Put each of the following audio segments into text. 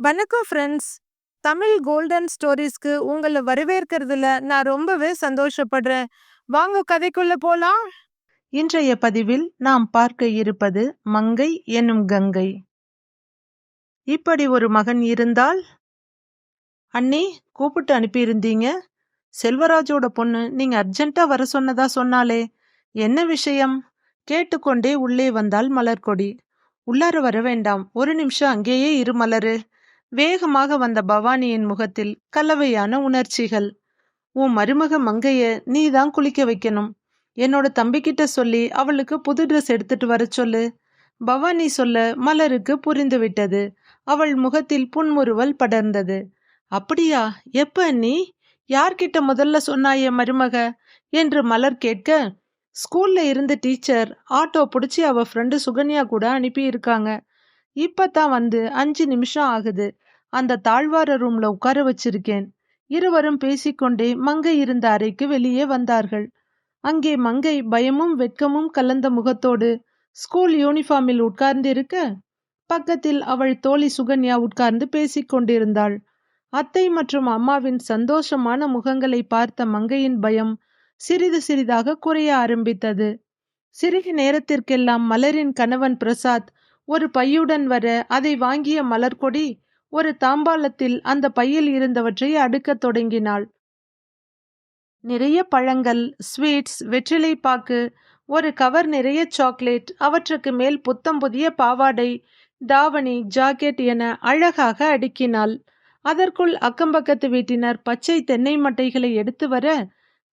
வணக்கம் friends. Tamil golden ஸ்டோரீஸ்க்கு உங்களை வரவேற்கிறதுல நான் ரொம்பவே சந்தோஷப்படுறேன். வாங்க கதைக்குள்ள போலாம். இன்றைய பதிவில் நாம் பார்க்க இருப்பது மங்கை எனும் கங்கை. இப்படி ஒரு மகன் இருந்தால் அண்ணி கூப்பிட்டு அனுப்பியிருந்தீங்க. செல்வராஜோட பொண்ணு நீங்க அர்ஜென்ட்டா வர சொன்னதா சொன்னாலே. என்ன விஷயம்? கேட்டுக்கொண்டே உள்ளே வந்தாள் மலர்கொடி. உள்ளார வர வேண்டாம். ஒரு நிமிஷம் அங்கேயே இரு மலரு. வேகமாக வந்த பவானியின் முகத்தில் கலவையான உணர்ச்சிகள். உன் மருமக மங்கைய நீதான் குளிக்க வைக்கணும். என்னோட தம்பிக்கிட்ட சொல்லி அவளுக்கு புது ட்ரெஸ் எடுத்துட்டு வர சொல்லு. பவானி சொல்ல மலருக்கு புரிந்துவிட்டது. அவள் முகத்தில் புன்முறுவல் படர்ந்தது. அப்படியா எப்ப நீ யார்கிட்ட முதல்ல சொன்னாயே மருமக? என்று மலர் கேட்க ஸ்கூல்ல இருந்து டீச்சர் ஆட்டோ பிடிச்சி அவ ஃப்ரெண்டு சுகன்யா கூட அனுப்பி இருக்காங்க. இப்பதான் வந்து அஞ்சு நிமிஷம் ஆகுது. அந்த தாழ்வார ரூம்ல உட்கார வச்சிருக்கேன். இருவரும் பேசிக்கொண்டே மங்கை இருந்த அறைக்கு வெளியே வந்தார்கள். அங்கே மங்கை பயமும் வெட்கமும் கலந்த முகத்தோடு ஸ்கூல் யூனிஃபார்மில் உட்கார்ந்திருக்க, பக்கத்தில் அவள் தோழி சுகன்யா உட்கார்ந்து பேசிக்கொண்டிருந்தாள் அத்தை மற்றும் அம்மாவின் சந்தோஷமான முகங்களை பார்த்த மங்கையின் பயம் சிறிது சிறிதாக குறைய ஆரம்பித்தது. சிறிது நேரத்திற்கெல்லாம் மலரின் கணவன் பிரசாத் ஒரு பையுடன் வர அதை வாங்கிய மலர்கொடி ஒரு தாம்பாளத்தில் அந்த பையில் இருந்தவற்றை அடுக்கத் தொடங்கினாள். நிறைய பழங்கள், ஸ்வீட்ஸ், வெற்றிலை பாக்கு, ஒரு கவர் நிறைய சாக்லேட், அவற்றுக்கு மேல் புத்தம் புதிய பாவாடை, தாவணி, ஜாக்கெட் என அழகாக அடுக்கினாள். அதற்குள் அக்கம்பக்கத்து வீட்டினர் பச்சை தென்னை மட்டைகளை எடுத்து வர,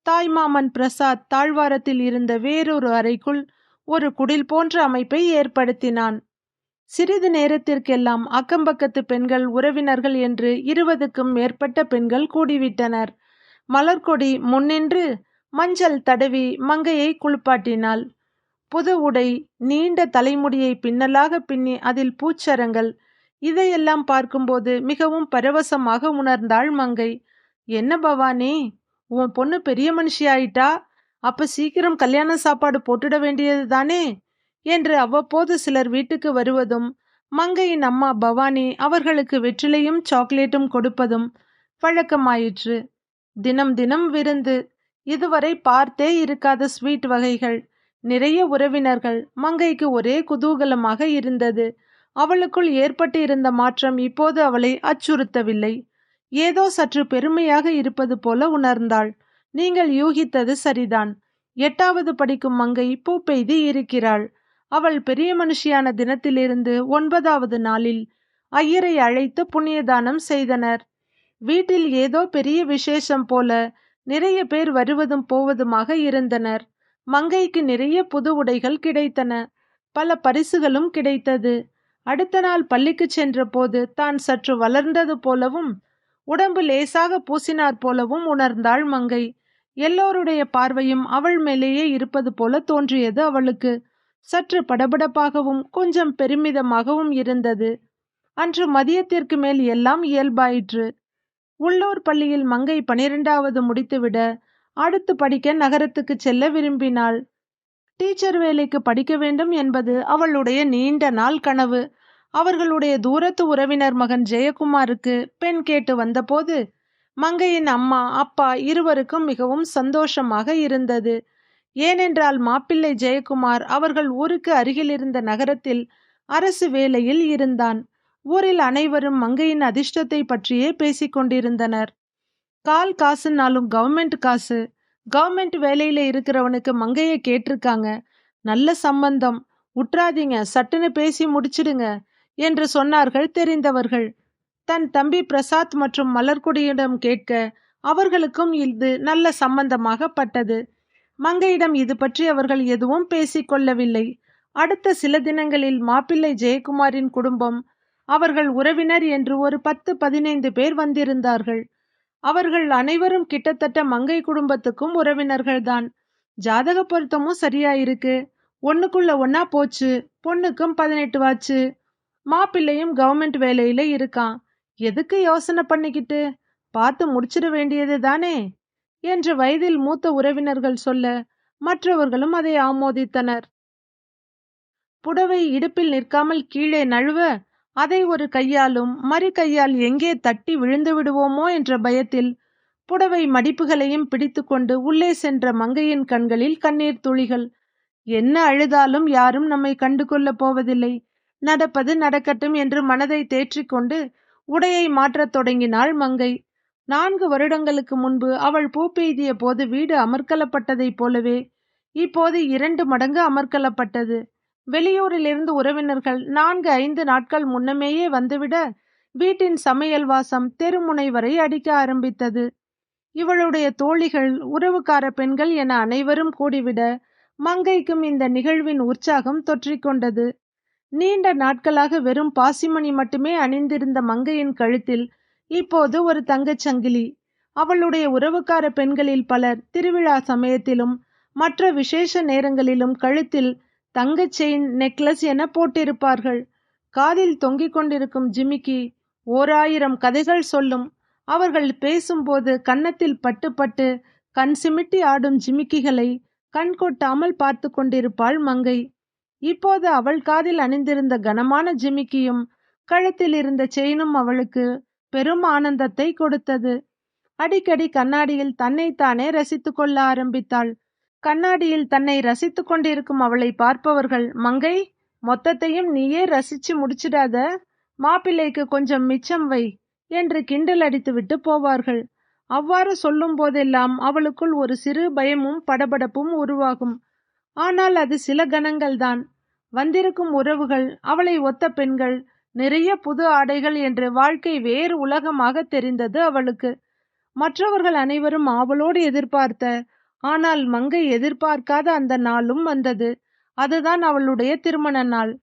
தாய்மாமன் பிரசாத் தாழ்வாரத்தில் இருந்த வேறொரு அறைக்குள் ஒரு குடில் போன்ற அமைப்பை ஏற்படுத்தினான். சிறிது நேரத்திற்கெல்லாம் அக்கம்பக்கத்து பெண்கள் உறவினர்கள் என்று இருபதுக்கும் மேற்பட்ட பெண்கள் கூடிவிட்டனர். மலர்கொடி முன்னின்று மஞ்சள் தடவி மங்கையை குளிப்பாட்டினாள். புது உடை, நீண்ட தலைமுடியை பின்னலாக பின்னி அதில் பூச்சரங்கள், இதையெல்லாம் பார்க்கும்போது மிகவும் பரவசமாக உணர்ந்தாள் மங்கை. என்ன பவானி, உன் பொண்ணு பெரிய மனுஷியாயிட்டா, அப்ப சீக்கிரம் கல்யாண சாப்பாடு போட்டுட வேண்டியது தானே? என்று அவ்வப்போது சிலர் வீட்டுக்கு வருவதும் மங்கையின் அம்மா பவானி அவர்களுக்கு வெற்றிலையும் சாக்லேட்டும் கொடுப்பதும் வழக்கமாயிற்று. தினம் தினம் விருந்து. இதுவரை பார்த்தே இருக்காத ஸ்வீட் வகைகள். நிறைய உறவினர்கள். மங்கைக்கு ஒரே குதூகலமாக இருந்தது. அவளுக்குள் ஏற்பட்டு இருந்த மாற்றம் இப்போது அவளை அச்சுறுத்தவில்லை. ஏதோ சற்று பெருமையாக இருப்பது போல உணர்ந்தாள். நீங்கள் யூகித்தது சரிதான். எட்டாவது படிக்கும் மங்கை பூப்பெய்தி இருக்கிறாள். அவள் பெரிய மனுஷியான தினத்திலிருந்து ஒன்பதாவது நாளில் ஐயரை அழைத்து புண்ணியதானம் செய்தனர். வீட்டில் ஏதோ பெரிய விசேஷம் போல நிறைய பேர் வருவதும் போவதுமாக இருந்தனர். மங்கைக்கு நிறைய புது உடைகள் கிடைத்தன. பல பரிசுகளும் கிடைத்தது. அடுத்த நாள் பள்ளிக்கு சென்றபோது தான் சற்று வளர்ந்தது போலவும் உடம்பு லேசாக பூசினார் போலவும் உணர்ந்தாள் மங்கை. எல்லோருடைய பார்வையும் அவள் மேலேயே இருப்பது போல தோன்றியது அவளுக்கு. சற்று படபடப்பாகவும் கொஞ்சம் பெருமிதமாகவும் இருந்தது. அன்று மதியத்திற்கு மேல் எல்லாம் இயல்பாயிற்று. உள்ளூர் பள்ளியில் மங்கை பனிரெண்டாவது முடித்துவிட அடுத்து படிக்க நகரத்துக்கு செல்ல விரும்பினாள். டீச்சர் வேலைக்கு படிக்க வேண்டும் என்பது அவளுடைய நீண்ட நாள் கனவு. அவர்களுடைய தூரத்து உறவினர் மகன் ஜெயக்குமாருக்கு பெண் கேட்டு வந்தபோது மங்கையின் அம்மா அப்பா இருவருக்கும் மிகவும் சந்தோஷமாக இருந்தது. ஏனென்றால் மாப்பிள்ளை ஜெயக்குமார் அவர்கள் ஊருக்கு அருகில் இருந்த நகரத்தில் அரசு வேலையில் இருந்தான். ஊரில் அனைவரும் மங்கையின் அதிர்ஷ்டத்தை பற்றியே பேசிக் கொண்டிருந்தனர். கால் காசுனாலும் கவர்மெண்ட் காசு. கவர்மெண்ட் வேலையில இருக்கிறவனுக்கு மங்கையை கேட்டிருக்காங்க. நல்ல சம்பந்தம். உட்றாதீங்க சட்டுன்னு பேசி முடிச்சிடுங்க என்று சொன்னார்கள் தெரிந்தவர்கள். தன் தம்பி பிரசாத் மற்றும் மலர்குடியிடம் கேட்க அவர்களுக்கும் இது நல்ல சம்பந்தமாக பட்டது. மங்கையிடம் இது பற்றி அவர்கள் எதுவும் பேசிக் கொள்ளவில்லை. அடுத்த சில தினங்களில் மாப்பிள்ளை ஜெயக்குமாரின் குடும்பம் அவர்கள் உறவினர் என்று ஒரு பத்து பதினைந்து பேர் வந்திருந்தார்கள். அவர்கள் அனைவரும் கிட்டத்தட்ட மங்கை குடும்பத்துக்கும் உறவினர்கள்தான். ஜாதக பொருத்தமும் சரியா இருக்கு. ஒண்ணுக்குள்ள ஒன்னா போச்சு. பொண்ணுக்கும் பதினெட்டு வாச்சு. மாப்பிள்ளையும் கவர்மெண்ட் வேலையில இருக்கான். எதுக்கு யோசனை பண்ணிக்கிட்டு பார்த்து முடிச்சிட வேண்டியது தானே என்று வயதில் மூத்த உறவினர்கள் சொல்ல மற்றவர்களும் அதை ஆமோதித்தனர். புடவை இடுப்பில் நிற்காமல் கீழே நழுவ அதை ஒரு கையாலும் மறு கையால் எங்கே தட்டி விழுந்து விடுவோமோ என்ற பயத்தில் புடவை மடிப்புகளையும் பிடித்துக்கொண்டு உள்ளே சென்ற மங்கையின் கண்களில் கண்ணீர் துளிகள். என்ன அழுதாலும் யாரும் நம்மை கண்டு கொள்ளப் போவதில்லை. நடப்பது நடக்கட்டும் என்று மனதை தேற்றிக்கொண்டு உடையை மாற்றத் தொடங்கினாள் மங்கை. நான்கு வருடங்களுக்கு முன்பு அவள் பூ பெய்திய போது வீடு அமர்க்கலப்பட்டதைப் போலவே இப்போது இரண்டு மடங்கு அமர்க்கலப்பட்டது. வெளியூரிலிருந்து உறவினர்கள் நான்கு ஐந்து நாட்கள் முன்னமேயே வந்துவிட வீட்டின் சமையல் வாசம் தெருமுனை வரை அடிக்க ஆரம்பித்தது. இவளுடைய தோழிகள் உறவுக்கார பெண்கள் என அனைவரும் கூடிவிட மங்கைக்கும் இந்த நிகழ்வின் உற்சாகம் தொற்றிக்கொண்டது. நீண்ட நாட்களாக வெறும் பாசிமணி மட்டுமே அணிந்திருந்த மங்கையின் கழுத்தில் இப்போது ஒரு தங்கச் சங்கிலி. அவளுடைய உறவுக்கார பெண்களில் பலர் திருவிழா சமயத்திலும் மற்ற விசேஷ நேரங்களிலும் கழுத்தில் தங்கச் செயின் நெக்லஸ் என போட்டிருப்பார்கள். காதில் தொங்கிக் கொண்டிருக்கும் ஜிமிக்கி ஓராயிரம் கதைகள் சொல்லும். அவர்கள் பேசும்போது கன்னத்தில் பட்டு பட்டு கண் சிமிட்டி ஆடும் ஜிமிக்கிகளை கண் கொட்டாமல் பார்த்து கொண்டிருப்பாள் மங்கை. இப்போது அவள் காதில் அணிந்திருந்த கனமான ஜிமிக்கியும் கழுத்தில் இருந்த செயினும் அவளுக்கு பெரும் ஆனந்தத்தை கொடுத்தது. அடிக்கடி கண்ணாடியில் தன்னைத்தானே ரசித்து கொள்ள ஆரம்பித்தாள். கண்ணாடியில் தன்னை ரசித்துக் கொண்டிருக்கும் அவளை பார்ப்பவர்கள் மங்கை மொத்தத்தையும் நீயே ரசிச்சு முடிச்சிடாத? மாப்பிள்ளைக்கு கொஞ்சம் மிச்சம் வை என்று கிண்டல் அடித்துவிட்டு போவார்கள். அவ்வாறு சொல்லும் போதெல்லாம் அவளுக்குள் ஒரு சிறு பயமும் படபடப்பும் உருவாகும். ஆனால் அது சில கணங்கள்தான். வந்திருக்கும் உறவுகள் அவளை ஒத்த பெண்கள் நிறைய புது ஆடைகள் என்று வாழ்க்கை வேறு உலகமாக தெரிந்தது அவளுக்கு. மற்றவர்கள் அனைவரும் ஆவலோடு எதிர்பார்த்த ஆனால் மங்கை எதிர்பார்க்காத அந்த நாளும் வந்தது. அதுதான் அவளுடைய திருமண நாள்.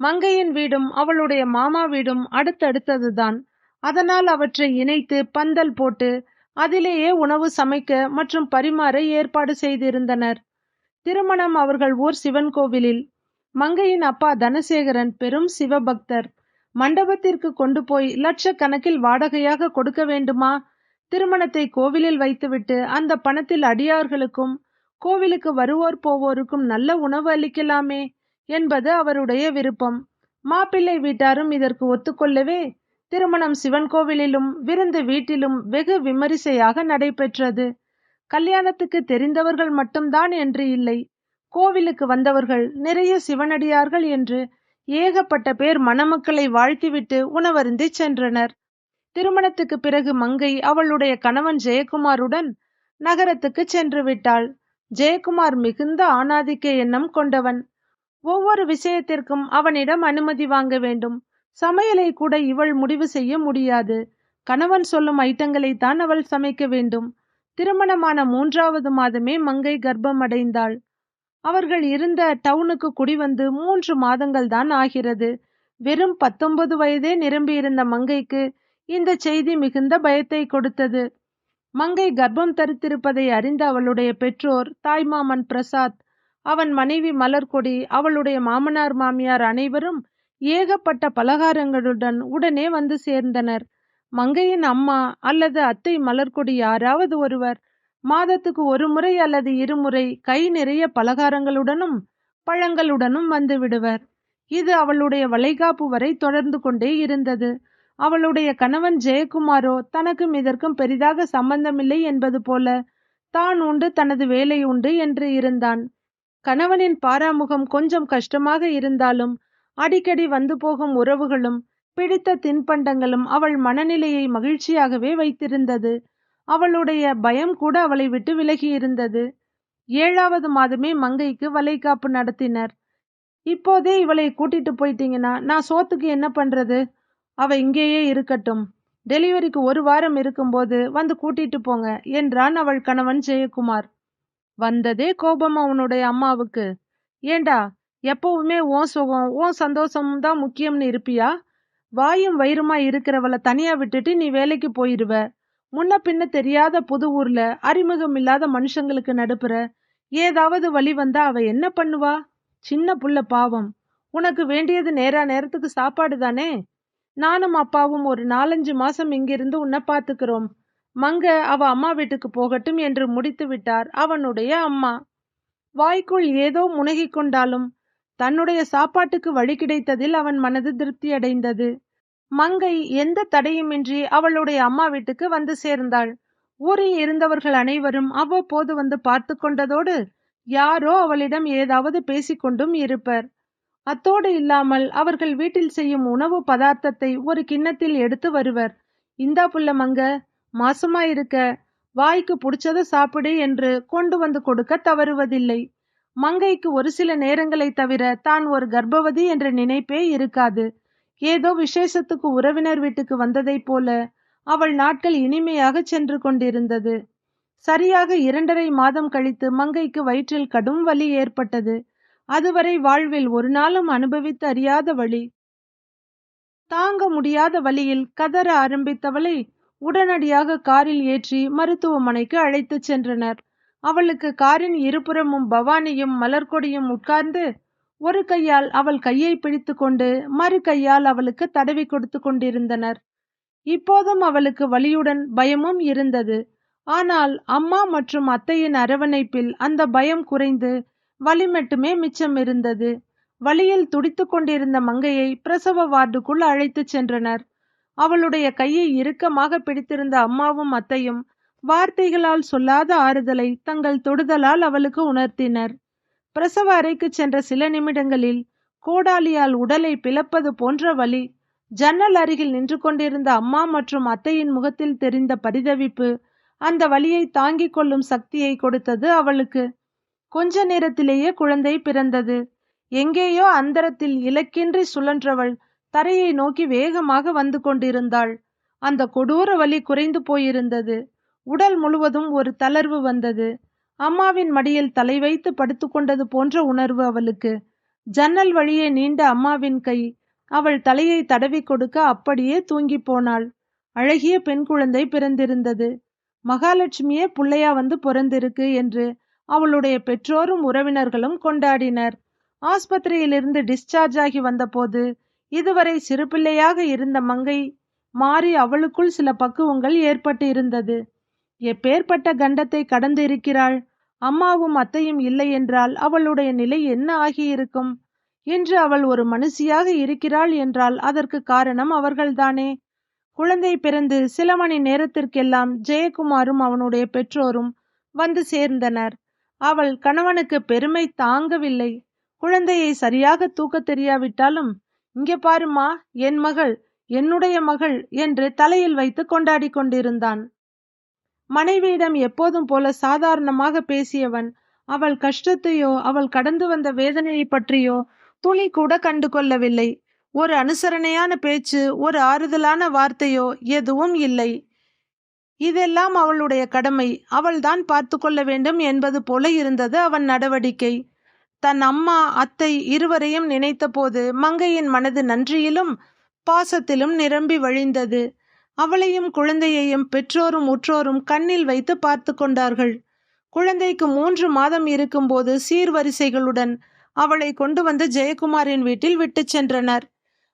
மங்கையின் வீடும் அவளுடைய மாமா வீடும் அடுத்தடுத்ததுதான். அதனால் அவற்றை இணைத்து பந்தல் போட்டு அதிலேயே உணவு சமைக்க மற்றும் பரிமாற ஏற்பாடு செய்திருந்தனர். திருமணம் அவர்கள் ஊர் சிவன் கோவிலில். மங்கையின் அப்பா தனசேகரன் பெரும் சிவபக்தர். மண்டபத்திற்கு கொண்டு போய் லட்சக்கணக்கில் வாடகையாக கொடுக்க வேண்டுமா? திருமணத்தை கோவிலில் வைத்துவிட்டு அந்த பணத்தில் அடியார்களுக்கும் கோவிலுக்கு வருவோர் போவோருக்கும் நல்ல உணவு அளிக்கலாமே என்பது அவருடைய விருப்பம். மாப்பிள்ளை வீட்டாரும் இதற்கு ஒத்துக்கொள்ளவே திருமணம் சிவன் கோவிலிலும் விருந்து வீட்டிலும் வெகு விமரிசையாக நடைபெற்றது. கல்யாணத்துக்கு தெரிந்தவர்கள் மட்டும்தான் என்று இல்லை. கோவிலுக்கு வந்தவர்கள் நிறைய சிவனடியார்கள் என்று ஏகப்பட்ட பேர் மணமக்களை வாழ்த்திவிட்டு உணவருந்தி சென்றனர். திருமணத்துக்கு பிறகு மங்கை அவளுடைய கணவன் ஜெயக்குமாருடன் நகரத்துக்கு சென்று விட்டாள் ஜெயக்குமார் மிகுந்த ஆணாதிக்க எண்ணம் கொண்டவன். ஒவ்வொரு விஷயத்திற்கும் அவனிடம் அனுமதி வாங்க வேண்டும். சமையலை கூட இவள் முடிவு செய்ய முடியாது. கணவன் சொல்லும் ஐட்டங்களை தான் அவள் சமைக்க வேண்டும். திருமணமான மூன்றாவது மாதமே மங்கை கர்ப்பம் அடைந்தாள் அவர்கள் இருந்த டவுனுக்கு குடிவந்து மூன்று மாதங்கள் தான் ஆகிறது. வெறும் பத்தொன்பது வயதே நிரம்பியிருந்த மங்கைக்கு இந்த செய்தி மிகுந்த பயத்தை கொடுத்தது. மங்கை கர்ப்பம் தரித்திருப்பதை அறிந்த அவளுடைய பெற்றோர் தாய்மாமன் பிரசாத் அவன் மனைவி மலர்கொடி அவளுடைய மாமனார் மாமியார் அனைவரும் ஏகப்பட்ட பலகாரங்களுடன் உடனே வந்து சேர்ந்தனர். மங்கையின் அம்மா அல்லது அத்தை மலர்கொடி யாராவது ஒருவர் மாதத்துக்கு ஒரு முறை அல்லது இருமுறை கை நிறைய பலகாரங்களுடனும் பழங்களுடனும் வந்து விடுவர். இது அவளுடைய வளைகாப்பு வரை தொடர்ந்து கொண்டே இருந்தது. அவளுடைய கணவன் ஜெயக்குமாரோ தனக்கும் இதற்கும் பெரிதாக சம்பந்தமில்லை என்பது போல தான் உண்டு தனது வேலை உண்டு என்று இருந்தான். கணவனின் பாராமுகம் கொஞ்சம் கஷ்டமாக இருந்தாலும் அடிக்கடி வந்து போகும் உறவுகளும் பிடித்த தின்பண்டங்களும் அவள் மனநிலையை மகிழ்ச்சியாகவே வைத்திருந்தது. அவளுடைய பயம் கூட அவளை விட்டு விலகி இருந்தது. ஏழாவது மாதமே மங்கைக்கு வலைகாப்பு நடத்தினர். இப்போதே இவளை கூட்டிட்டு போயிட்டீங்கன்னா நான் சோத்துக்கு என்ன பண்றது? அவ இங்கேயே இருக்கட்டும். டெலிவரிக்கு ஒரு வாரம் இருக்கும்போது வந்து கூட்டிட்டு போங்க என்றான் அவள் கணவன் ஜெயக்குமார். வந்ததே கோபம் அவனுடைய அம்மாவுக்கு. ஏண்டா எப்பவுமே ஓன் சுகம் ஓ சந்தோஷமும் தான் முக்கியம்னு இருப்பியா? வாயும் வயிறுமா இருக்கிறவளை தனியா விட்டுட்டு நீ வேலைக்கு போயிருவ. முன்ன பின்ன தெரியாத புது ஊர்ல அறிமுகம் இல்லாத மனுஷங்களுக்கு நடுப்புற ஏதாவது வழி வந்தா அவ என்ன பண்ணுவா? சின்ன புள்ள பாவம். உனக்கு வேண்டியது நேரா நேரத்துக்கு சாப்பாடு தானே? நானும் அப்பாவும் ஒரு நாலஞ்சு மாசம் இங்கிருந்து உன்னை பார்த்துக்கிறோம் மங்க அவ அம்மா வீட்டுக்கு போகட்டும் என்று முடித்து விட்டார் அவனுடைய அம்மா. வாய்க்குள் ஏதோ முனகிக் கொண்டாலும் தன்னுடைய சாப்பாட்டுக்கு வழி கிடைத்ததில் அவன் மனது திருப்தியடைந்தது மங்கை எந்த தடையுமின்றி அவளுடைய அம்மா வீட்டுக்கு வந்து சேர்ந்தாள். ஊரில் இருந்தவர்கள் அனைவரும் அவ்வப்போது வந்து பார்த்து கொண்டதோடு யாரோ அவளிடம் ஏதாவது பேசிக்கொண்டும் இருப்பர். அத்தோடு இல்லாமல் அவர்கள் வீட்டில் செய்யும் உணவு பதார்த்தத்தை ஒரு கிண்ணத்தில் எடுத்து வருவர். இந்தா புள்ள மங்க மாசமா இருக்க வாய்க்கு பிடிச்சதை சாப்பிடு என்று கொண்டு வந்து கொடுக்க தவறுவதில்லை. மங்கைக்கு ஒரு சில நேரங்களை தவிர தான் ஒரு கர்ப்பவதி என்ற நினைப்பே இருக்காது. ஏதோ விசேஷத்துக்கு உறவினர் வீட்டுக்கு வந்ததைப் போல அவள் நாட்கள் இனிமையாக சென்று கொண்டிருந்தது. சரியாக இரண்டரை மாதம் கழித்து மங்கைக்கு வயிற்றில் கடும் வலி ஏற்பட்டது. அதுவரை வாழ்வில் ஒரு நாளும் அனுபவித்து அறியாத வழி. தாங்க முடியாத வழியில் கதற ஆரம்பித்தவளை உடனடியாக காரில் ஏற்றி மருத்துவமனைக்கு அழைத்துச் சென்றனர். அவளுக்கு காரின் இருபுறமும் பவானியும் மலர்கொடியும் உட்கார்ந்து ஒரு கையால் அவள் கையை பிடித்து கொண்டு மறு கையால் அவளுக்கு தடவி கொடுத்து கொண்டிருந்தனர். இப்போதும் அவளுக்கு வலியுடன் பயமும் இருந்தது. ஆனால் அம்மா மற்றும் அத்தையின் அரவணைப்பில் அந்த பயம் குறைந்து வலி மட்டுமே மிச்சம் இருந்தது. வலியில் துடித்து கொண்டிருந்த மங்கையை பிரசவ வார்டுக்குள் அழைத்துச் சென்றனர். அவளுடைய கையை இறுக்கமாக பிடித்திருந்த அம்மாவும் அத்தையும் வார்த்தைகளால் சொல்லாத ஆறுதலை தங்கள் தொடுதலால் அவளுக்கு உணர்த்தினர். பிரசவ அறைக்கு சென்ற சில நிமிடங்களில் கோடாலியால் உடலை பிளப்பது போன்ற வலி ஜன்னல் அருகில் நின்று கொண்டிருந்த அம்மா மற்றும் அத்தையின் முகத்தில் தெரிந்த பரிதவிப்பு அந்த வலியை தாங்கிக் கொள்ளும் சக்தியை கொடுத்தது அவளுக்கு. கொஞ்ச நேரத்திலேயே குழந்தை பிறந்தது. எங்கேயோ அந்தரத்தில் இலக்கின்றி சுழன்றவள் தரையை நோக்கி வேகமாக வந்து கொண்டிருந்தாள். அந்த கொடூர வலி குறைந்து போயிருந்தது. உடல் முழுவதும் ஒரு தளர்வு வந்தது. அம்மாவின் மடியில் தலை வைத்து படுத்துக்கொண்டது போன்ற உணர்வு அவளுக்கு. ஜன்னல் வழியே நீண்ட அம்மாவின் கை. அவள் தலையை தடவி கொடுக்க அப்படியே தூங்கி போனாள். அழகிய பெண் குழந்தை பிறந்திருந்தது. மகாலட்சுமியே புள்ளையா வந்து பிறந்திருக்கு என்று அவளுடைய பெற்றோரும் உறவினர்களும் கொண்டாடினர். ஆஸ்பத்திரியிலிருந்து டிஸ்சார்ஜ் ஆகி வந்தபோது இதுவரை சிறு பிள்ளையாக இருந்த மங்கை மாறி அவளுக்குள் சில பக்குவங்கள் ஏற்பட்டு இருந்தது எப்பேற்பட்ட கண்டத்தை கடந்து இருக்கிறாள்? அம்மாவும் அத்தையும் இல்லை என்றால் அவளுடைய நிலை என்ன ஆகியிருக்கும்? இன்று அவள் ஒரு மனுஷியாக இருக்கிறாள் என்றால் அதற்கு காரணம் அவர்கள்தானே? குழந்தை பிறந்து சில மணி நேரத்திற்கெல்லாம் ஜெயக்குமாரும் அவனுடைய பெற்றோரும் வந்து சேர்ந்தனர். அவள் கணவனுக்கு பெருமை தாங்கவில்லை. குழந்தையை சரியாக தூக்க தெரியாவிட்டாலும் இங்கே பாருமா என் மகள் என்னுடைய மகள் என்று தலையில் வைத்து கொண்டாடி கொண்டிருந்தான். மனைவியிடம் எப்போதும் போல சாதாரணமாக பேசியவன் அவள் கஷ்டத்தையோ அவள் கடந்து வந்த வேதனையை பற்றியோ துளி கூட கண்டு கொள்ளவில்லை. ஒரு அனுசரணையான பேச்சு ஒரு ஆறுதலான வார்த்தையோ எதுவும் இல்லை. இதெல்லாம் அவளுடைய கடமை. அவள்தான் பார்த்து கொள்ள வேண்டும் என்பது போல இருந்தது அவன் நடவடிக்கை. தன் அம்மா அத்தை இருவரையும் நினைத்தபோது மங்கையின் மனது நன்றியிலும் பாசத்திலும் நிரம்பி வழிந்தது. அவளையும் குழந்தையையும் பெற்றோரும் உற்றோரும் கண்ணில் வைத்து பார்த்து கொண்டார்கள். குழந்தைக்கு மூன்று மாதம் இருக்கும்போது சீர்வரிசைகளுடன் அவளை கொண்டு வந்து ஜெயக்குமாரின் வீட்டில் விட்டுச் சென்றனர்.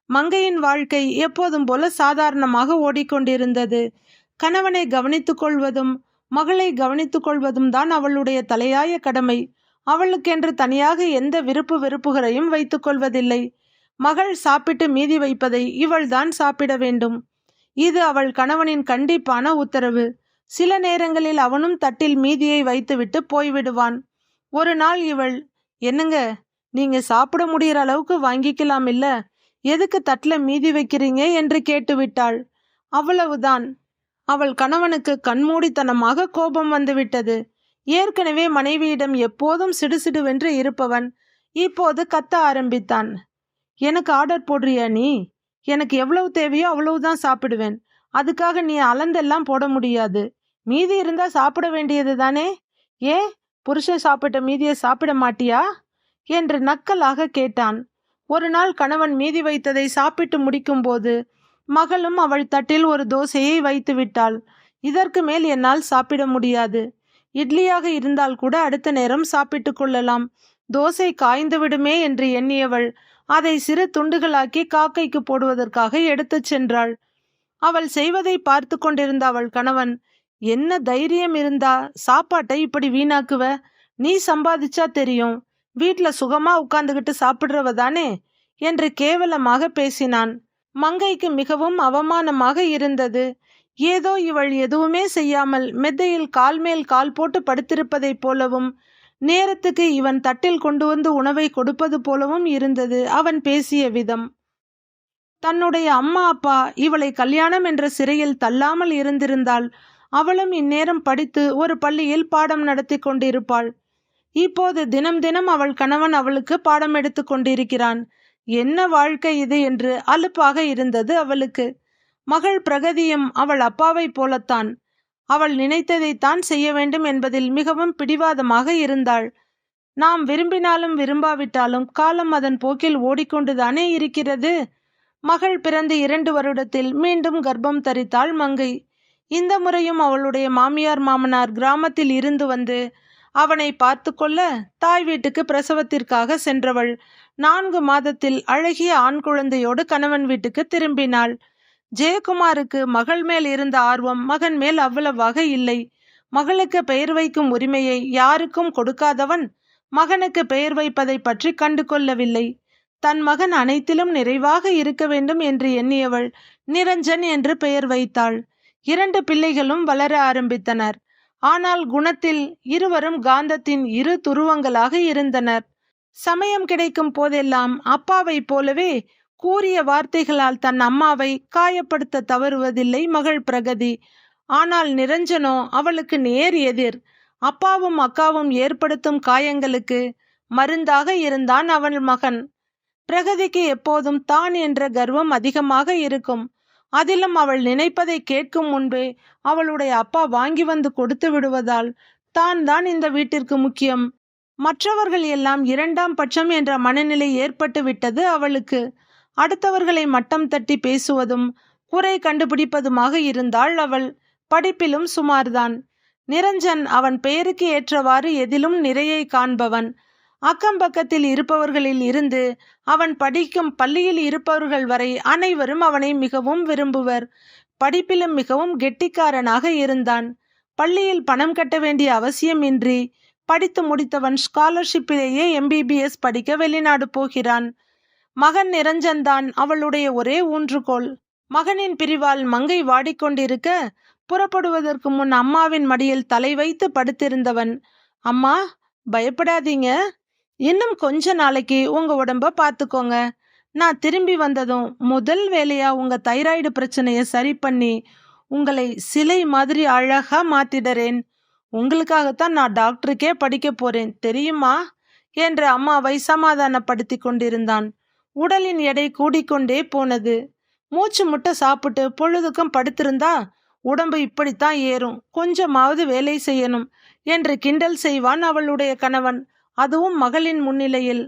மங்கையின் வாழ்க்கை எப்போதும் போல சாதாரணமாக ஓடிக்கொண்டிருந்தது. கணவனை கவனித்துக் கொள்வதும் மகளை கவனித்துக் கொள்வதும் தான் அவளுடைய தலையாய கடமை. அவளுக்கென்று தனியாக எந்த விருப்பு வெறுப்புகளையும் வைத்துக் கொள்வதில்லை. மகள் சாப்பிட்டு மீதி வைப்பதை இவள்தான் சாப்பிட வேண்டும். இது அவள் கணவனின் கண்டிப்பான உத்தரவு. சில நேரங்களில் அவனும் தட்டில் மீதியை வைத்துவிட்டு போய்விடுவான். ஒரு நாள் இவள் என்னங்க நீங்க சாப்பிட முடிகிற அளவுக்கு வாங்கிக்கலாம் இல்ல? எதுக்கு தட்டில் மீதி வைக்கிறீங்க? என்று கேட்டுவிட்டாள். அவ்வளவுதான். அவள் கணவனுக்கு கண்மூடித்தனமாக கோபம் வந்துவிட்டது. ஏற்கனவே மனைவியிடம் எப்போதும் சிடுசிடுவென்று இருப்பவன் இப்போது கத்த ஆரம்பித்தான். எனக்கு ஆர்டர் போடுறியா நீ? எனக்கு எவ்வளவு தேவையோ அவ்வளவுதான் சாப்பிடுவேன். அதுக்காக நீ அளந்தெல்லாம் போட முடியாது. மீதி இருந்தா சாப்பிட வேண்டியது தானே? ஏன் புருஷன் சாப்பிட்ட மீதியை சாப்பிட மாட்டியா? என்று நக்கலாக கேட்டான். ஒரு நாள் கணவன் மீதி வைத்ததை சாப்பிட்டு முடிக்கும்போது மகளும் அவள் தட்டில் ஒரு தோசையை வைத்து விட்டாள். இதற்கு மேல் என்னால் சாப்பிட முடியாது. இட்லியாக இருந்தால் கூட அடுத்த நேரம் சாப்பிட்டு கொள்ளலாம். தோசை காய்ந்து விடுமே என்று எண்ணியவள் அதை சிறு துண்டுகளாக்கி காக்கைக்கு போடுவதற்காக எடுத்துச் சென்றாள். அவள் செய்வதை பார்த்து கொண்டிருந்த அவள் கணவன் என்ன தைரியம் இருந்தா சாப்பாட்டை இப்படி வீணாக்குவ? நீ சம்பாதிச்சா தெரியும். வீட்ல சுகமா உட்கார்ந்துகிட்டு சாப்பிடுறவ தானே? என்று கேவலமாக பேசினான். மங்கைக்கு மிகவும் அவமானமாக இருந்தது. ஏதோ இவள் எதுவுமே செய்யாமல் மெத்தையில் கால் மேல் கால் போட்டு படுத்திருப்பதைப் போலவும் நேரத்துக்கு இவன் தட்டில் கொண்டு வந்து உணவை கொடுப்பது போலவும் இருந்தது அவன் பேசிய விதம். தன்னுடைய அம்மா அப்பா இவளை கல்யாணம் என்ற சிறையில் தள்ளாமல் இருந்திருந்தால் அவளும் இந்நேரம் படித்து ஒரு பள்ளியில் பாடம் நடத்தி கொண்டிருப்பாள். இப்போது தினம் தினம் அவள் கணவன் அவளுக்கு பாடம் எடுத்து கொண்டிருக்கிறான். என்ன வாழ்க்கை இது என்று அலுப்பாக இருந்தது அவளுக்கு. மகள் பிரகதியும் அவள் அப்பாவைப் போலத்தான். அவள் நினைத்ததைத்தான் செய்ய வேண்டும் என்பதில் மிகவும் பிடிவாதமாக இருந்தாள். நாம் விரும்பினாலும் விரும்பாவிட்டாலும் காலம் அதன் போக்கில் ஓடிக்கொண்டுதானே இருக்கிறது? மகள் பிறந்து இரண்டு வருடத்தில் மீண்டும் கர்ப்பம் தரித்தாள் மங்கை. இந்த முறையும் அவளுடைய மாமியார் மாமனார் கிராமத்தில் இருந்து வந்து அவனை பார்த்து கொள்ள தாய் வீட்டுக்கு பிரசவத்திற்காக சென்றவள். நான்கு மாதத்தில் அழகிய ஆண் குழந்தையோடு கணவன் வீட்டுக்கு திரும்பினாள். ஜெயக்குமாருக்கு மகள் மேல் இருந்த ஆர்வம் மகன் மேல் அவ்வளவாக இல்லை. மகளுக்கு பெயர் வைக்கும் உரிமையை யாருக்கும் கொடுக்காதவன் மகனுக்கு பெயர் வைப்பதை பற்றி கண்டு கொள்ளவில்லை தன் மகன் அனைத்திலும் நிறைவாக இருக்க வேண்டும் என்று எண்ணியவள் நிரஞ்சன் என்று பெயர் வைத்தாள். இரண்டு பிள்ளைகளும் வளர ஆரம்பித்தனர். ஆனால் குணத்தில் இருவரும் காந்தத்தின் இரு துருவங்களாக இருந்தனர். சமயம் கிடைக்கும் போதெல்லாம் அப்பாவைப் போலவே கூறிய வார்த்தைகளால் தன் அம்மாவை காயப்படுத்த தவறுவதில்லை மகள் பிரகதி. ஆனால் நிரஞ்சனோ அவளுக்கு நேர் எதிர். அப்பாவும் அக்காவும் ஏற்படுத்தும் காயங்களுக்கு மருந்தாக இருந்தான் அவள் மகன். பிரகதிக்கு எப்போதும் தான் என்ற கர்வம் அதிகமாக இருக்கும். அதிலும் அவள் நினைப்பதை கேட்கும் முன்பே அவளுடைய அப்பா வாங்கி வந்து கொடுத்து விடுவதால் தான் தான் இந்த வீட்டிற்கு முக்கியம். மற்றவர்கள் எல்லாம் இரண்டாம் பட்சம் என்ற மனநிலை ஏற்பட்டு விட்டது அவளுக்கு. அடுத்தவர்களை மட்டம் தட்டி பேசுவதும் குறை கண்டுபிடிப்பதுமாக இருந்தாள் அவள். படிப்பிலும் சுமார்தான். நிரஞ்சன் அவன் பெயருக்கு ஏற்றவாறு எதிலும் நிறையை காண்பவன். அக்கம் பக்கத்தில் இருப்பவர்களில் இருந்து அவன் படிக்கும் பள்ளியில் இருப்பவர்கள் வரை அனைவரும் அவனை மிகவும் விரும்புவர். படிப்பிலும் மிகவும் கெட்டிக்காரனாக இருந்தான். பள்ளியில் பணம் கட்ட வேண்டிய அவசியமின்றி படித்து முடித்தவன் ஸ்காலர்ஷிப்பிலேயே எம்பிபிஎஸ் படிக்க வெளிநாடு போகிறான். மகன் நிரஞ்சன்தான் அவளுடைய ஒரே ஊன்றுகோல். மகனின் பிரிவால் மங்கை வாடிக்கொண்டிருக்க புறப்படுவதற்கு முன் அம்மாவின் மடியில் தலை வைத்து படுத்திருந்தவன் அம்மா பயப்படாதீங்க. இன்னும் கொஞ்ச நாளைக்கு உங்க உடம்ப பார்த்துக்கோங்க நான் திரும்பி வந்ததும் முதல் வேலையா உங்க தைராய்டு பிரச்சனையை சரி பண்ணி உங்களை சிலை மாதிரி அழகா மாத்திடுறேன். உங்களுக்காகத்தான் நான் டாக்டருக்கே படிக்க போறேன் தெரியுமா? என்று அம்மாவை சமாதானப்படுத்தி கொண்டிருந்தான். உடலின் எடை கூடிக்கொண்டே போனது. மூச்சு முட்டை சாப்பிட்டு பொழுதுக்கும் படுத்திருந்தா உடம்பு இப்படித்தான் ஏறும். கொஞ்சமாவது வேலை செய்யணும் என்று கிண்டல் செய்வான் அவளுடைய கணவன். அதுவும் மகளின் முன்னிலையில்.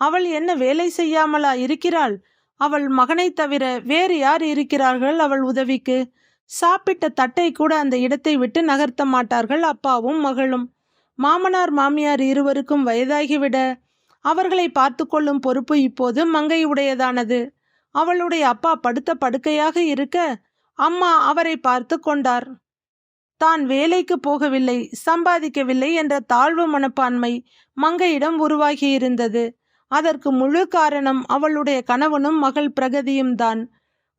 அவள் என்ன வேலை செய்யாமலா இருக்கிறாள்? அவள் மகனை தவிர வேறு யார் இருக்கிறார்கள் அவள் உதவிக்கு? சாப்பிட்ட தட்டை கூட அந்த இடத்தை விட்டு நகர்த்த மாட்டார்கள் அப்பாவும் மகளும். மாமனார் மாமியார் இருவருக்கும் வயதாகிவிட அவர்களை பார்த்து கொள்ளும் பொறுப்பு இப்போது மங்கையுடையதானது. அவளுடைய அப்பா படுத்த படுக்கையாக இருக்க அம்மா அவரை பார்த்து கொண்டார். தான் வேலைக்கு போகவில்லை சம்பாதிக்கவில்லை என்ற தாழ்வு மனப்பான்மை மங்கையிடம் உருவாகியிருந்தது. அதற்கு முழு காரணம் அவளுடைய கணவனும் மகள் பிரகதியும் தான்.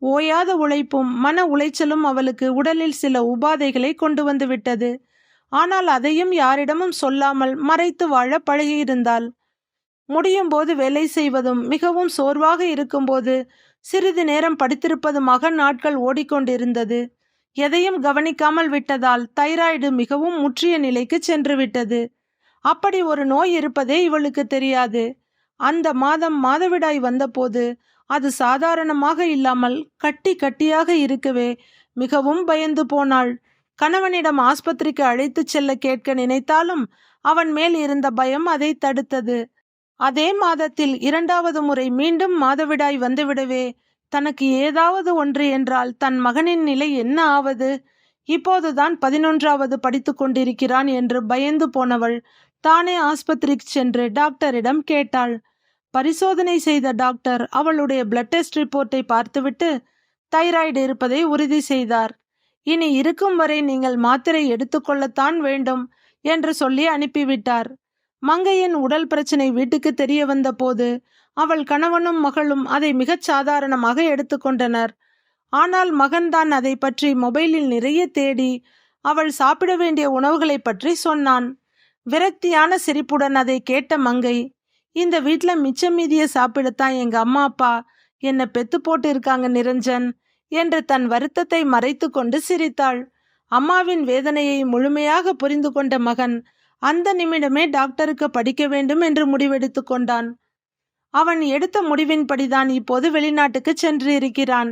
ஓயாத உழைப்பும் மன உளைச்சலும் அவளுக்கு உடலில் சில உபாதைகளை கொண்டு வந்து விட்டது. ஆனால் அதையும் யாரிடமும் சொல்லாமல் மறைத்து வாழ பழகியிருந்தாள். முடியும் போது வேலை செய்வதும் மிகவும் சோர்வாக இருக்கும்போது சிறிது நேரம் படித்திருப்பதுமாக நாட்கள் ஓடிக்கொண்டிருந்தது. எதையும் கவனிக்காமல் விட்டதால் தைராய்டு மிகவும் முற்றிய நிலைக்கு சென்றுவிட்டது அப்படி ஒரு நோய் இருப்பதே இவளுக்கு தெரியாது. அந்த மாதம் மாதவிடாய் வந்தபோது அது சாதாரணமாக இல்லாமல் கட்டி கட்டியாக இருக்கவே மிகவும் பயந்து போனாள். கணவனிடம் ஆஸ்பத்திரிக்கு அழைத்துச் செல்ல கேட்க நினைத்தாலும் அவன் மேல் இருந்த பயம் அதை தடுத்தது. அதே மாதத்தில் இரண்டாவது முறை மீண்டும் மாதவிடாய் வந்துவிடவே தனக்கு ஏதாவது ஒன்று என்றால் தன் மகனின் நிலை என்ன ஆவது? இப்போதுதான் பதினொன்றாவது படித்து கொண்டிருக்கிறான் என்று பயந்து போனவள் தானே ஆஸ்பத்திரிக்கு சென்று டாக்டரிடம் கேட்டாள். பரிசோதனை செய்த டாக்டர் அவளுடைய பிளட் டெஸ்ட் ரிப்போர்ட்டை பார்த்துவிட்டு தைராய்டு இருப்பதை உறுதி செய்தார். இனி இருக்கும் வரை நீங்கள் மாத்திரை எடுத்துக்கொள்ளத்தான் வேண்டும் என்று சொல்லி அனுப்பிவிட்டார். மங்கையின் உடல் பிரச்சனை வீட்டுக்கு தெரிய வந்தபோது அவள் கணவனும் மகளும் அதை மிகச் சாதாரணமாக எடுத்துக்கொண்டனர். ஆனால் மகன்தான் அதை பற்றி மொபைலில் நிறைய தேடி அவள் சாப்பிட வேண்டிய உணவுகளை பற்றி சொன்னான். விரக்தியான சிரிப்புடன் அதை கேட்ட மங்கை இந்த வீட்டில் மிச்சம் மீதிய சாப்பிடத்தான் எங்க அம்மா அப்பா என்னை பெத்து போட்டு இருக்காங்க நிரஞ்சன் என்று தன் வருத்தத்தை மறைத்து கொண்டு சிரித்தாள். அம்மாவின் வேதனையை முழுமையாக புரிந்து கொண்ட மகன் அந்த நிமிடமே டாக்டருக்கு படிக்க வேண்டும் என்று முடிவெடுத்து கொண்டான். அவன் எடுத்த முடிவின்படிதான் இப்போது வெளிநாட்டுக்கு சென்று இருக்கிறான்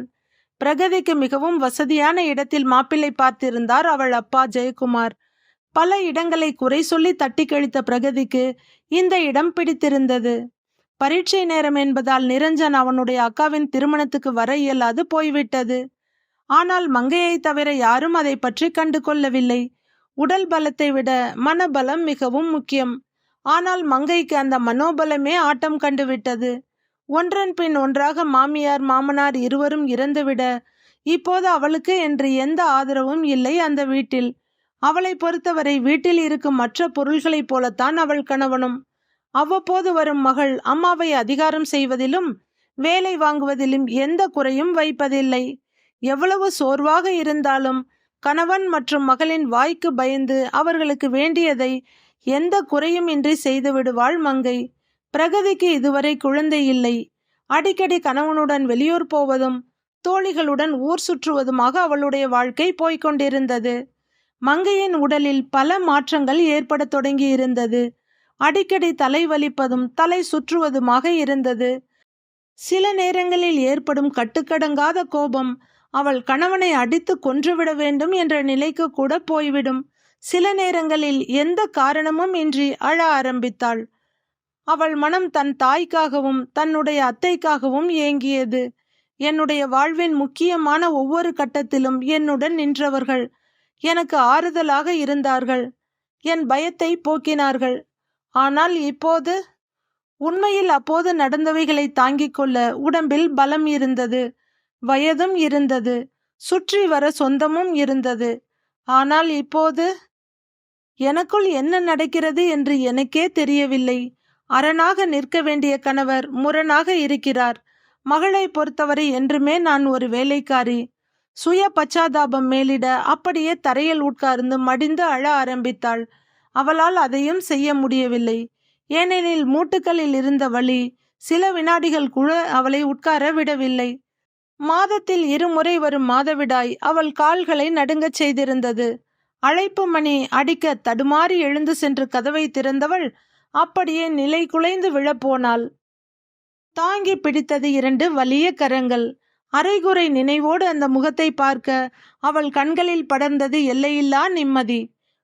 பிரகதிக்கு மிகவும் வசதியான இடத்தில் மாப்பிள்ளை பார்த்திருந்தார் அவள் அப்பா ஜெயக்குமார். பல இடங்களை குறை சொல்லி தட்டி கழித்த பிரகதிக்கு இந்த இடம் பிடித்திருந்தது. பரீட்சை நேரம் என்பதால் நிரஞ்சன் அவனுடைய அக்காவின் திருமணத்துக்கு வர இயலாது போய்விட்டது. ஆனால் மங்கையை தவிர யாரும் அதை பற்றி கண்டு கொள்ளவில்லை உடல் பலத்தை விட மனபலம் மிகவும் முக்கியம். ஆனால் மங்கைக்கு அந்த மனோபலமே ஆட்டம் கண்டுவிட்டது ஒன்றன் பின் ஒன்றாக மாமியார் மாமனார் இருவரும் இறந்துவிட இப்போது அவளுக்கு என்று எந்த ஆதரவும் இல்லை அந்த வீட்டில். அவளை பொறுத்தவரை வீட்டில் இருக்கும் மற்ற பொருள்களைப் போலத்தான் அவள் கணவனும். அவ்வப்போது வரும் மகள் அம்மாவை அதிகாரம் செய்வதிலும் வேலை வாங்குவதிலும் எந்த குறையும் வைப்பதில்லை. எவ்வளவு சோர்வாக இருந்தாலும் கணவன் மற்றும் மகளின் வாய்க்கு பயந்து அவர்களுக்கு வேண்டியதை எந்த குறையும் இன்றி செய்து விடுவாள் மங்கை. பிரகதிக்கு இதுவரை குழந்தை இல்லை. அடிக்கடி கணவனுடன் வெளியூர் போவதும் தோழிகளுடன் ஊர் சுற்றுவதுமாக அவளுடைய வாழ்க்கை போய்க் கொண்டிருந்தது. மங்கையின் உடலில் பல மாற்றங்கள் ஏற்படத் தொடங்கி இருந்தது அடிக்கடி தலை வலிப்பதும் தலை சுற்றுவதுமாக இருந்தது. சில நேரங்களில் ஏற்படும் கட்டுக்கடங்காத கோபம் அவள் கணவனை அடித்து கொன்றுவிட வேண்டும் என்ற நிலைக்கு கூட போய்விடும். சில நேரங்களில் எந்த காரணமும் இன்றி அழ ஆரம்பித்தாள். அவள் மனம் தன் தாய்க்காகவும் தன்னுடைய அத்தைக்காகவும் ஏங்கியது. என்னுடைய வாழ்வின் முக்கியமான ஒவ்வொரு கட்டத்திலும் என்னுடன் நின்றவர்கள் எனக்கு ஆறுதலாக இருந்தார்கள். என் பயத்தை போக்கினார்கள். ஆனால் இப்போது உண்மையில் அப்போது நடந்தவைகளை தாங்கிக் கொள்ள உடம்பில் பலம் இருந்தது. வயதும் இருந்தது. சுற்றி வர சொந்தமும் இருந்தது. ஆனால் இப்போது எனக்குள் என்ன நடக்கிறது என்று எனக்கே தெரியவில்லை. அரணாக நிற்க வேண்டிய கணவர் முரணாக இருக்கிறார். மகளை பொறுத்தவரை என்றுமே நான் ஒரு வேலைக்காரி. சுய பச்சாதாபம் மேலிட அப்படியே தரையில் உட்கார்ந்து மடிந்து அழ ஆரம்பித்தாள். அவளால் அதையும் செய்ய முடியவில்லை. ஏனெனில் மூட்டுக்களில் இருந்த வழி சில வினாடிகள் கூட அவளை உட்கார விடவில்லை. மாதத்தில் இருமுறை வரும் மாதவிடாய் அவள் கால்களை நடுங்கச் செய்திருந்தது. அழைப்பு மணி அடிக்க தடுமாறி எழுந்து சென்று கதவை திறந்தவள் அப்படியே நிலை குலைந்து விழப்போனாள். தாங்கி பிடித்தது இரண்டு வலிய கரங்கள். அரைகுறை நினைவோடு அந்த முகத்தை பார்க்க அவள் கண்களில் படர்ந்தது எல்லையில்லா நிம்மதி.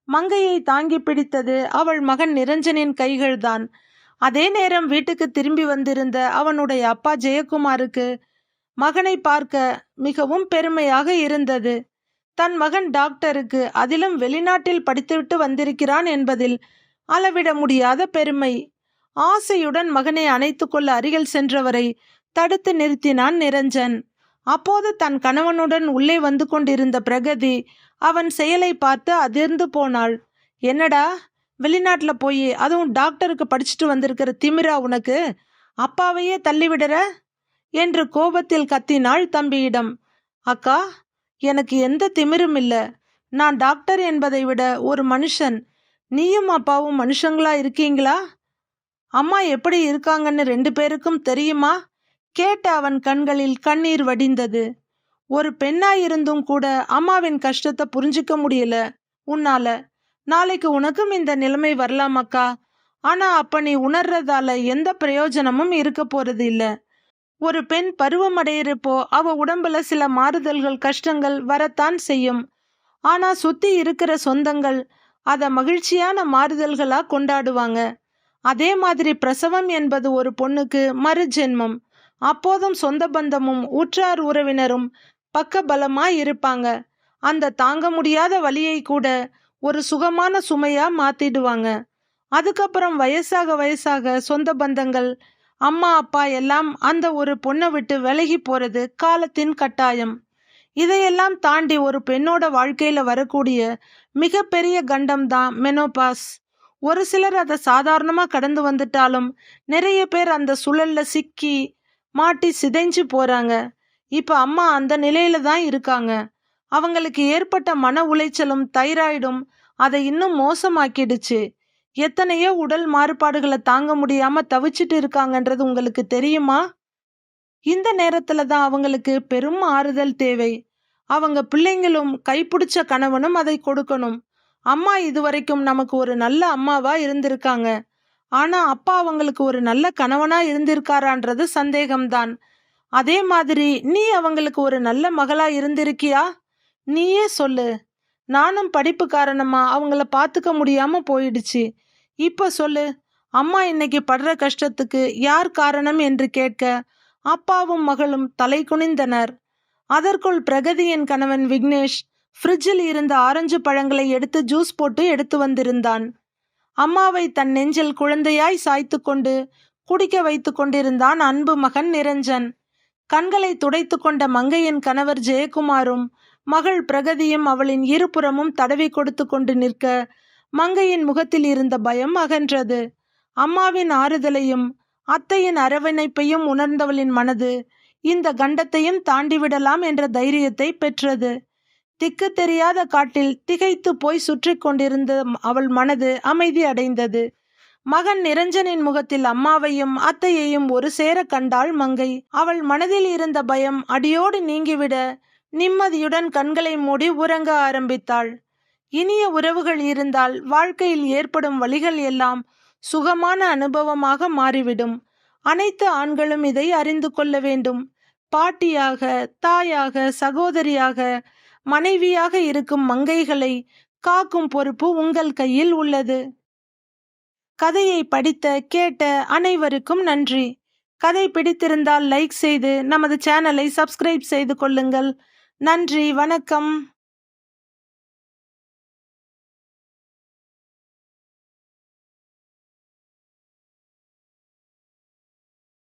மங்கையை தாங்கி பிடித்தது அவள் மகன் நிரஞ்சனின் கைகள்தான். அதே நேரம் வீட்டுக்கு திரும்பி வந்திருந்த அவனுடைய அப்பா ஜெயக்குமாருக்கு மகனை பார்க்க மிகவும் பெருமையாக இருந்தது. தன் மகன் டாக்டருக்கு அதிலும் வெளிநாட்டில் படித்துவிட்டு வந்திருக்கிறான் என்பதில் அளவிட முடியாத பெருமை. ஆசையுடன் மகனை அணைத்து கொள்ள அருகில் சென்றவரை தடுத்து நிறுத்தினான் நிரஞ்சன். அப்போது தன் கணவனுடன் உள்ளே வந்து கொண்டிருந்த பிரகதி அவன் செயலை பார்த்து அதிர்ந்து போனாள். என்னடா வெளிநாட்டில் போய் அதுவும் டாக்டருக்கு படிச்சுட்டு வந்திருக்கிற திமிரா உனக்கு? அப்பாவையே தள்ளிவிடுற? என்று கோபத்தில் கத்தினாள் தம்பியிடம். அக்கா எனக்கு எந்த திமிரும் இல்லை. நான் டாக்டர் என்பதை விட ஒரு மனுஷன். நீயும் அப்பாவும் மனுஷங்களா இருக்கீங்களா? அம்மா எப்படி இருக்காங்கன்னு ரெண்டு பேருக்கும் தெரியுமா? கேட்ட அவன் கண்களில் கண்ணீர் வடிந்தது. ஒரு பெண்ணாயிருந்தும் கூட அம்மாவின் கஷ்டத்தை புரிஞ்சிக்க முடியல. உன்னால. நாளைக்கு உனக்கும் இந்த நிலைமை வரலாமக்கா ஆனா அப்ப நீ உணர்றதால எந்த பிரயோஜனமும் இருக்க போறது இல்லை ஒரு பெண் பருவம் அடையிறப்போ அவ உடம்புல சில மாறுதல்கள் கஷ்டங்கள் வரத்தான் செய்யும். ஆனா சுத்தி இருக்கிற சொந்தங்கள் அத மகிழ்ச்சியான மாறுதல்களா கொண்டாடுவாங்க. அதே மாதிரி பிரசவம் என்பது ஒரு பொண்ணுக்கு மறு ஜென்மம் அப்போதும் சொந்த பந்தமும் உற்றார் உறவினரும் பக்க பலமா இருப்பாங்க. அந்த தாங்க முடியாத வழியை கூட ஒரு சுகமான சுமையா மாத்திடுவாங்க. அதுக்கப்புறம் வயசாக வயசாக சொந்த பந்தங்கள் அம்மா அப்பா எல்லாம் அந்த ஒரு பொண்ணை விட்டு விலகி போறது காலத்தின் கட்டாயம். இதையெல்லாம் தாண்டி ஒரு பெண்ணோட வாழ்க்கையில வரக்கூடிய மிகப்பெரிய கண்டம் தான் மெனோபாஸ் ஒரு சிலர் அதை சாதாரணமா கடந்து வந்துட்டாலும் நிறைய பேர் அந்த சுழல்ல சிக்கி மாட்டி சிதைஞ்சு போறாங்க. இப்ப அம்மா அந்த நிலையில தான் இருக்காங்க. அவங்களுக்கு ஏற்பட்ட மன உளைச்சலும் தைராய்டும் அதை இன்னும் மோசமாக்கிடுச்சு. எத்தனையோ உடல் மாறுபாடுகளை தாங்க முடியாம தவிச்சிட்டு இருக்காங்கன்றது உங்களுக்கு தெரியுமா? இந்த நேரத்துல தான் அவங்களுக்கு பெரும் ஆறுதல் தேவை. அவங்க பிள்ளைங்களும் கைப்பிடிச்ச கணவனும் அதை கொடுக்கணும். அம்மா இதுவரைக்கும் நமக்கு ஒரு நல்ல அம்மாவா இருந்திருக்காங்க. ஆனா அப்பா அவங்களுக்கு ஒரு நல்ல கணவனா இருந்திருக்காரான்றது சந்தேகம்தான். அதே மாதிரி நீ அவங்களுக்கு ஒரு நல்ல மகளா இருந்திருக்கியா? நீயே சொல்லு. நானும் படிப்பு காரணமா அவங்கள பார்த்துக்க முடியாம போயிடுச்சு. இப்ப சொல்லு. அம்மா இன்னைக்கு படுற கஷ்டத்துக்கு யார் காரணம் என்று கேட்க அப்பாவும் மகளும் தலை குனிந்தனர். அதற்குள் பிரகதியின் கணவன் விக்னேஷ் ஃப்ரிட்ஜில் இருந்த ஆரஞ்சு பழங்களை எடுத்து ஜூஸ் போட்டு எடுத்து வந்திருந்தான். அம்மாவை தன் நெஞ்சில் குழந்தையாய் சாய்த்து கொண்டு குடிக்க வைத்து கொண்டிருந்தான் அன்பு மகன் நிரஞ்சன். கண்களை துடைத்து கொண்ட மங்கையின் கணவர் ஜெயக்குமாரும் மகள் பிரகதியும் அவளின் இருபுறமும் தடவி கொடுத்து கொண்டு நிற்க மங்கையின் முகத்தில் இருந்த பயம் அகன்றது. அம்மாவின் ஆறுதலையும் அத்தையின் அரவணைப்பையும் உணர்ந்தவளின் மனது இந்த கண்டத்தையும் தாண்டிவிடலாம் என்ற தைரியத்தை பெற்றது. திக்கு தெரியாத காட்டில் திகைத்து போய் சுற்றி கொண்டிருந்த அவள் மனது அமைதி அடைந்தது. மகன் நிரஞ்சனின் முகத்தில் அம்மாவையும் அத்தையையும் ஒரு சேர கண்டாள் மங்கை. அவள் மனதில் இருந்த பயம் அடியோடு நீங்கிவிட நிம்மதியுடன் கண்களை மூடி உறங்க ஆரம்பித்தாள். இனிய உறவுகள் இருந்தால் வாழ்க்கையில் ஏற்படும் வழிகள் எல்லாம் சுகமான அனுபவமாக மாறிவிடும். அனைத்து ஆண்களும் இதை அறிந்து கொள்ள வேண்டும். பாட்டியாக தாயாக சகோதரியாக மனைவியாக இருக்கும் மங்கைகளை காக்கும் பொறுப்பு உங்கள் கையில் உள்ளது. கதையை படித்த கேட்ட அனைவருக்கும் நன்றி. கதை பிடித்திருந்தால் லைக் செய்து நமது சேனலை சப்ஸ்கிரைப் செய்து கொள்ளுங்கள். நன்றி வணக்கம்.